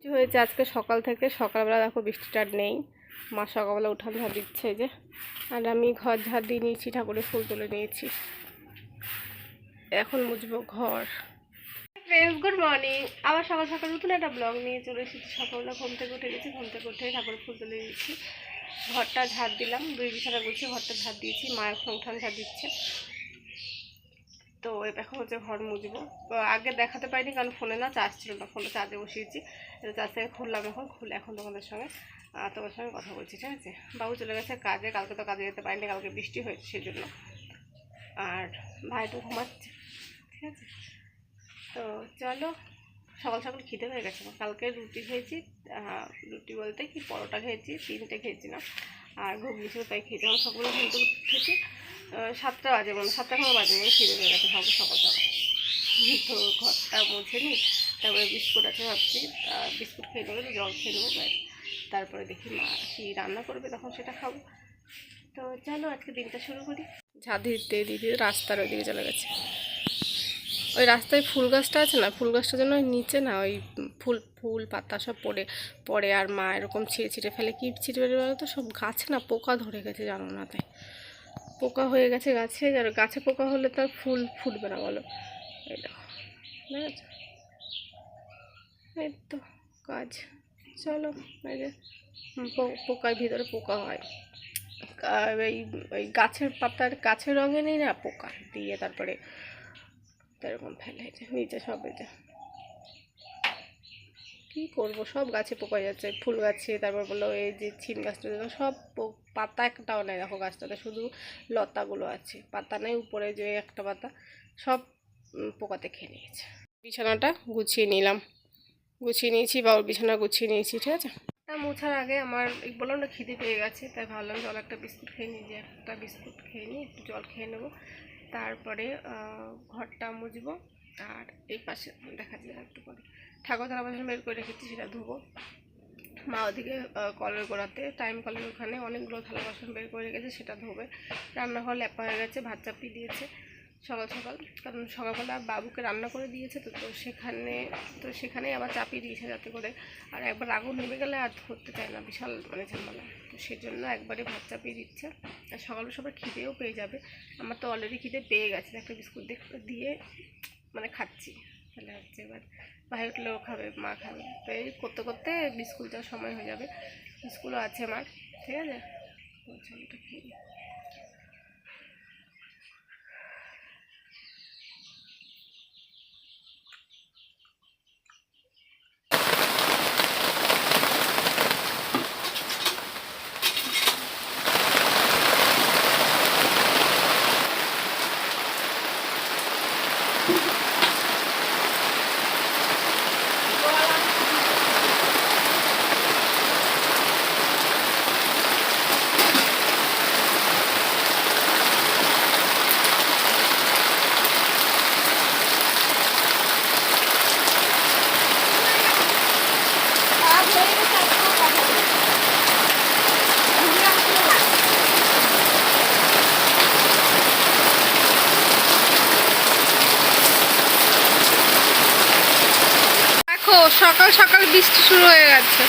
কি হয়েছে আজকে সকাল থেকে। সকালবেলা দেখো বৃষ্টিটা নেই। মা সকালবেলা উঠান ঝাড় দিচ্ছে যে। আর আমি ঘর ঝাড় দিয়ে নিয়েছি, ঠাকুরের ফুল তুলে নিয়েছি। এখন মুছবো ঘর। ফ্রেন্ডস গুড মর্নিং আবার সকাল সকাল নতুন একটা ব্লগ নিয়ে চলে এসেছি। সকালবেলা ঘুম থেকে উঠে গেছি, ঘুম থেকে উঠে ঠাকুরের ফুল তুলে দিয়েছি ঘরটা ঝাড় দিলাম, দুই বিছানা গুছিয়ে ঘরটা ঝাড় দিয়েছি। মা এখন উঠান ঝাড় দিচ্ছে। তো এখন হচ্ছে ঘর মুছবো। তো আগে দেখাতে পারিনি কারণ ফোনে না চার্জ ছিল না ফোনটা চার্জে বসিয়েছি। চার্জ থেকে খুললাম এখন খুলে এখন তোমাদের সঙ্গে তোমার সঙ্গে কথা বলছি ঠিক আছে? বাবু চলে গেছে কাজে কালকে তো কাজে যেতে পারিনি কালকে বৃষ্টি হয়েছে সেজন্য। আর ভাই তো ঘুমাচ্ছে ঠিক আছে? তো চলো সকাল সকাল খিদে হয়ে গেছে কালকে রুটি খেয়েছি রুটি বলতে কি পরোটা খেয়েছি তিনটে খেয়েছি না আর ঘুগনি ছিল তাই খেয়েছি। আমার সকালে কিন্তু আহ, সাতটা বাজে মানে সাতটা কোনো বাজে মানে খিদে হয়ে গেছে সকাল সকাল সকাল। তো ঘরটা মুছে নিই, তারপরে বিস্কুট আছে ভাবছি বিস্কুট খেয়ে নেব জল খেয়ে নেব তারপরে দেখি মা কি রান্না করবে, তখন সেটা খাব। তো চলো, আজকে দিনটা শুরু করি। ঝাঁদ দিতে দিতে রাস্তার ওইদিকে চলে গেছে। ওই রাস্তায় ফুল গাছটা আছে না, ফুল জন্য ওই নিচে না, ওই ফুল ফুল পাতা সব পড়ে পড়ে আর মা এরকম ছিঁড়ে ছিঁড়ে ফেলে, কি ছিঁড়ে ফেলে তো সব গাছে না পোকা ধরে গেছে জানো না তাই। পোকা হয়ে গেছে গাছে, আর গাছে পোকা হলে তো আর ফুল ফুটবে না বলো। এই দেখো এই তো কাজ। চলো, এই যে পোকার ভিতরে পোকা হয়। এই ওই গাছের পাতার গাছের রঙে নেই না, পোকা দিয়ে তারপরে এরকম ফেলে নিচে সব যে। কী করব? সব গাছে পোকা যাচ্ছে, ফুল গাছে, তারপর বলল এই যে ছিম গাছটা সব পাতা একটাও নেই দেখো গাছটাতে, শুধু লতাগুলো আছে। পাতা নেই, উপরে যে একটা পাতা, সব পোকাতে খেয়ে নিয়েছে। বিছানাটা গুছিয়ে নিলাম। গুছিয়ে নিয়েছি বাবুর বিছানা গুছিয়ে নিয়েছি, ঠিক আছে? তা মোছার আগে আমার বললাম না খিদে পেয়ে গেছে, তাই ভাবলাম জল একটা বিস্কুট খেয়ে নিই, যে একটা বিস্কুট খেয়ে নিই, একটু জল খেয়ে নেব। তারপরে ঘরটা মুছবো। আর এই পাশে দেখা যায় একটু পরে। ঠাকুর থালা বাসন বের করে রেখেছি, সেটা ধুবো। মা ওদিকে কলের গোড়াতে টাইম কলের ওখানে অনেকগুলো থালা বাসন বের করে রেখেছে, সেটা ধোবে। রান্নাঘর ল্যাপা হয়ে গেছে, ভাত চাপিয়ে দিয়েছে সকাল সকাল। কারণ সকালবেলা বাবুকে রান্না করে দিয়েছে তো তো সেখানে, তো সেখানেই আবার চাপিয়ে দিয়েছে যাতে করে। আর একবার আগুন নেমে গেলে আর ধরতে চায় না, বিশাল মানে ঝামেলা। তো সেজন্য একবারে ভাত চাপিয়ে দিচ্ছে। আর সকালে সবার খিদেও পেয়ে যাবে। আমার তো অলরেডি খিদে পেয়ে গেছে, একটা বিস্কুট দিয়ে মানে খাচ্ছি। তাহলে হচ্ছে এবার ভাই উঠলেও খাবে, মা খাবে। তো এই করতে করতে স্কুল যাওয়ার সময় হয়ে যাবে। স্কুলও আছে আমার, ঠিক আছে? তো চলো খেয়ে নিই। দেখো সকাল সকাল বৃষ্টি শুরু হয়ে গেছে।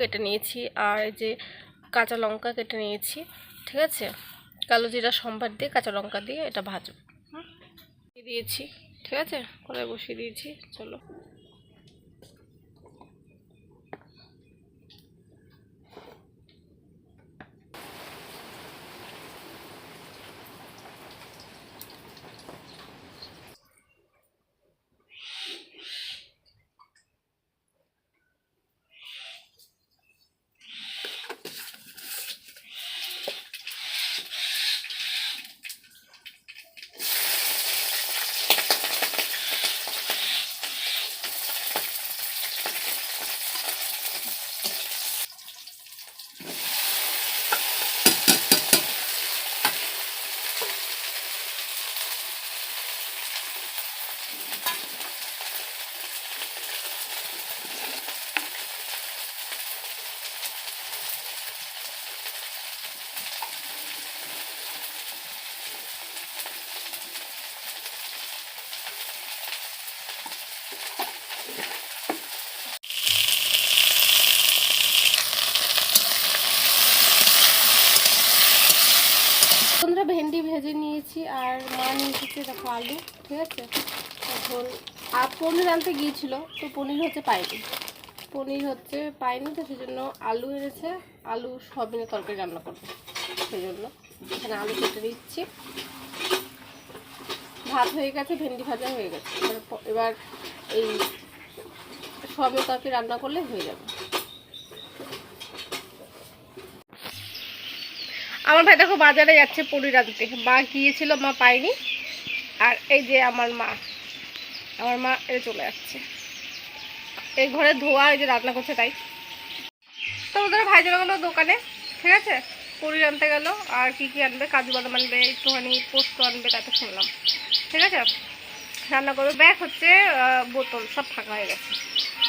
কেটে নিয়েছি আর যে কাঁচা লঙ্কা কেটে নিয়েছি, ঠিক আছে? কালো জিরা সম্বার দিয়ে কাঁচা লঙ্কা দিয়ে এটা ভাজব? দিয়েছি, ঠিক আছে? কড়াই বসিয়ে দিয়েছি, চলো বন্ধুরা ভেন্ডি ভেজে নিয়েছি আর মা নিয়ে এসেছে দেখো আলু, ঠিক আছে? এখন আর পনির আনতে গিয়েছিল, তো পনির হচ্ছে পাইনি। পনির হচ্ছে পাইনি, তো সেই জন্য আলু এনেছে। আলু সবিনে তরকারি রান্না করবে সেই জন্য এখানে আলু কেটে দিচ্ছি ভাত হয়ে গেছে, ভেন্ডি ভাজা হয়ে গেছে। এবার এই সবিনে তরকারি রান্না করলে হয়ে যাবে। আমার ভাই দেখো বাজারে যাচ্ছে পনির আনতে। মা গিয়েছিল, মা পায়নি। আর এই যে আমার মা আমার মা এ চলে যাচ্ছে এই ঘরে ধোয়া, এই যে রান্না করছে তাই। তো ওদের ভাই চলে গেলো দোকানে, ঠিক আছে? পনির আনতে গেল, আর কি কি আনবে? কাজু বাদাম আনবে, একটুখানি পোস্ত আনবে তাতে শুনলাম। ঠিক আছে? রান্না করবে। ব্যাগ হচ্ছে বোতল, সব ফাঁকা হয়ে গেছে।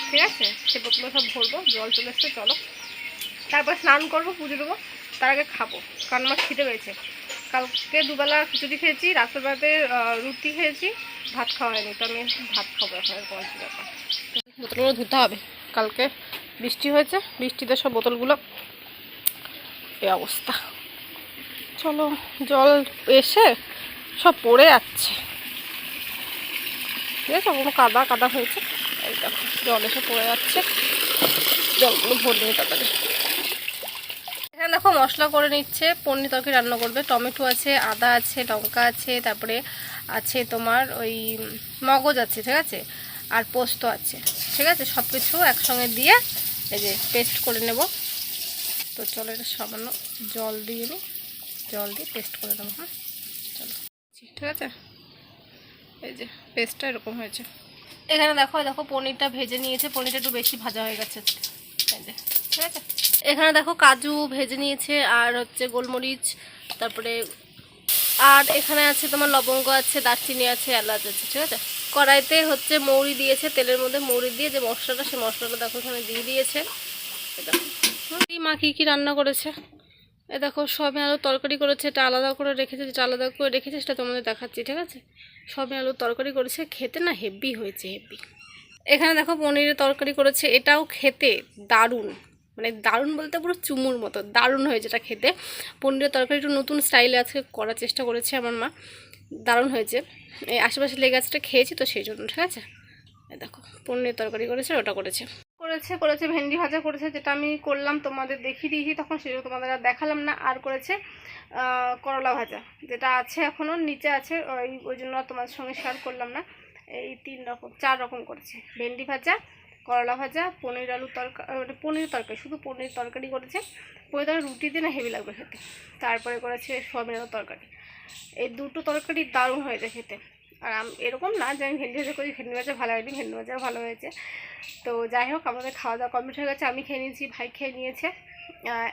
ঠিক আছে? সে বোতলে সব ভরবো, জল চলে এসছে, চলো। তারপর স্নান করব, পুজো দেবো। তার আগে খাব, কারণ আমার খিদে পেয়েছে। কালকে দুবেলা খিচুড়ি খেয়েছি রাতের বেলাতে রুটি খেয়েছি, ভাত খাওয়া হয়নি, তো আমি ভাত খাব এখন, এরকম বোতলগুলো ধুতে হবে, কালকে বৃষ্টি হয়েছে, বৃষ্টিতে সব বোতলগুলো, এই অবস্থা। চলো, জল এসে সব পড়ে যাচ্ছে। ঠিক আছে কোনো কাদা কাদা হয়েছে। এই দেখো, জল এসে পড়ে যাচ্ছে। জলগুলো ভরে নিয়ে তাড়াতাড়ি। দেখো, মশলা করে নিচ্ছে, পনির তরকারি রান্না করবে। টমেটো আছে, আদা আছে, লঙ্কা আছে, তারপরে আছে তোমার ওই মগজ আছে, ঠিক আছে? আর পোস্ত আছে, ঠিক আছে? সব কিছু একসঙ্গে দিয়ে এই যে পেস্ট করে নেব। তো চলো, এটা সামান্য জল দিয়ে নিই জল দিয়ে পেস্ট করে নেব হ্যাঁ? চলো। ঠিক আছে? এই যে পেস্টটা এরকম হয়েছে। এখানে দেখো দেখো, পনিরটা ভেজে নিয়েছে। পনিরটা একটু বেশি ভাজা হয়ে গেছে। এই যে, ঠিক আছে? এখানে দেখো কাজু ভেজে নিয়েছে, আর হচ্ছে গোলমরিচ, তারপরে আর এখানে আছে তোমার লবঙ্গ আছে, দারচিনি আছে, এলাচ আছে, ঠিক আছে? কড়াইতে হচ্ছে মৌরি দিয়েছে, তেলের মধ্যে মৌরি দিয়ে যে মশলাটা, সে মশলাটা দেখো এখানে দিয়ে দিয়েছে। মা কী কী রান্না করেছে? এ দেখো, সবে আলুর তরকারি করেছে, এটা আলাদা করে রেখেছে, যেটা আলাদা করে রেখেছে, সেটা তোমাদের দেখাচ্ছি, ঠিক আছে? সবে আলুর তরকারি করেছে, খেতে না হেভি হয়েছে, হেভি। এখানে দেখো পনিরের তরকারি করেছে, এটাও খেতে দারুণ। মানে দারুণ বলতে পুরো চুমুর মতো, দারুণ হয়েছে এটা খেতে। পনিরের তরকারি একটু নতুন স্টাইলে আজকে করার চেষ্টা করেছে আমার মা, দারুণ হয়েছে। এই আশেপাশে লেগে আছে খেয়েছি তো সেই জন্য, ঠিক আছে? দেখো, পনিরের তরকারি করেছে, ওটা করেছে। করেছে করেছে, ভেন্ডি ভাজা করেছে, যেটা আমি করলাম তোমাদের দেখিয়ে দিয়েছি তখন সেটা তোমাদের আর দেখালাম না। আর করেছে করলা ভাজা, যেটা আছে এখনও নিচে আছে, ওই ওই জন্য তোমাদের সঙ্গে শেয়ার করলাম না। এই তিন রকম, চার রকম করেছে। ভেন্ডি ভাজা করলা ভাজা, পনির আলু তরকারি পনির তরকারি, শুধু পনির তরকারি করেছে। পনির তরকারি রুটি দিয়ে না হেভি লাগবে খেতে। তারপরে করেছে সোয়াবিন আলুর তরকারি। এই দুটো তরকারি দারুণ হয়েছে খেতে। আর এরকম না যে আমি ভেন্ডি ভাজা করি, ভেন্ডি ভাজা ভালো হয়নি, ভেন্ডি ভাজাও ভালো হয়েছে। তো যাই হোক, আমাদের খাওয়া দাওয়া কমপ্লিট হয়ে গেছে। আমি খেয়ে নিয়েছি, ভাই খেয়ে নিয়েছে।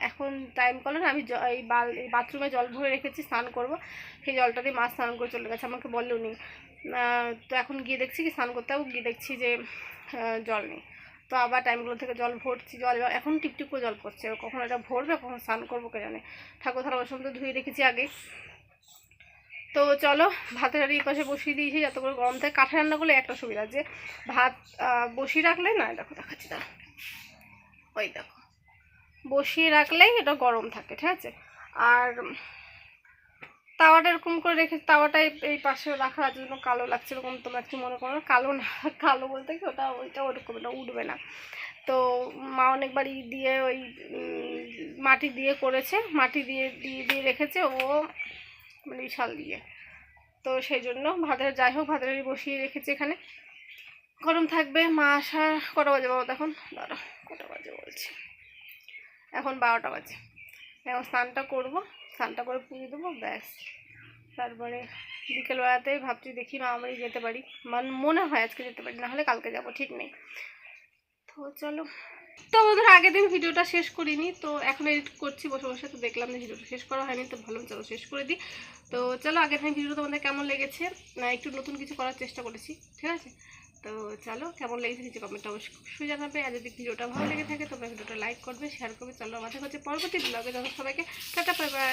এখন টাইম করল না, আমি এই বাল বাথরুমে জল ভরে রেখেছি, স্নান করব। সেই জলটা দিয়ে মাছ স্নান করে চলে গেছে, আমাকে বললেও নি। তো এখন গিয়ে দেখছি কি স্নান করতে হবে গিয়ে দেখছি যে জল নেই। তো আবার টাইমগুলো থেকে জল ভরছি, জল এবার এখন টিপটিপ করে জল পড়ছে। কখন এটা ভরবে, কখন স্নান করব, কে জানে। ঠাকুর থালা বাসন তো ধুয়ে রেখেছি আগে। তো চলো, ভাতের আর এই পাশে বসিয়ে দিয়েছি, যাতে করে গরম থাকে। কাঠে রান্না করলে একটা সুবিধা যে ভাত বসিয়ে রাখলে, না দেখো, দেখাচ্ছি দাঁড়া ওই দেখো। বসিয়ে রাখলেই এটা গরম থাকে, ঠিক আছে? আর তাওয়াটা এরকম করে রেখে তাওয়াটা এই- পাশে রাখার জন্য কালো লাগছে, এরকম তোমরা একটু মনে করো। কালো না, কালো বলতে কি ওটা, ওইটা ওরকম এটা উঠবে না। তো মা অনেকবারই দিয়ে ওই মাটি দিয়ে করেছে, মাটি দিয়ে দিয়ে দিয়ে রেখেছে ও মানে বিশাল দিয়ে। তো সেই জন্য ভাতের, যাই হোক ভাতের বসিয়ে রেখেছে এখানে। গরম থাকবে, মা আসা কটা বাজে বাবা তখন? দাঁড়া, কটা বাজে বলছি। এখন বারোটা বাজে। এখন স্নানটা করব। স্নানটা করে পুজো দেবো, ব্যাস। তারপরে বিকেলবেলাতে ভাবছি দেখি মামাবাড়ি যেতে পারি। মান, মনে হয় আজকে যেতে পারি, না হলে কালকে যাব, ঠিক নেই। তো চলো। তো বন্ধুরা, আগের দিন ভিডিওটা শেষ করিনি, তো এখন এডিট করছি, বসে বসে তো দেখলাম যে ভিডিওটা শেষ করা হয়নি, তো ভালো, চলো শেষ করে দিই। তো চলো, আগের দিন ভিডিও তোমাদের কেমন লেগেছে? না, একটু নতুন কিছু করার চেষ্টা করেছি, ঠিক আছে? তো চলো, কেমন লেগেছে নিচে কমেন্ট অবশ্যই জানাবে। আর যদি ভিডিওটা ভালো লেগে থাকে, তোমরা ভিডিওটা লাইক করবে শেয়ার করবে। চলো আমাদের হচ্ছে পরবর্তী ব্লগে যখন সবাইকে, টাটা বাই বাই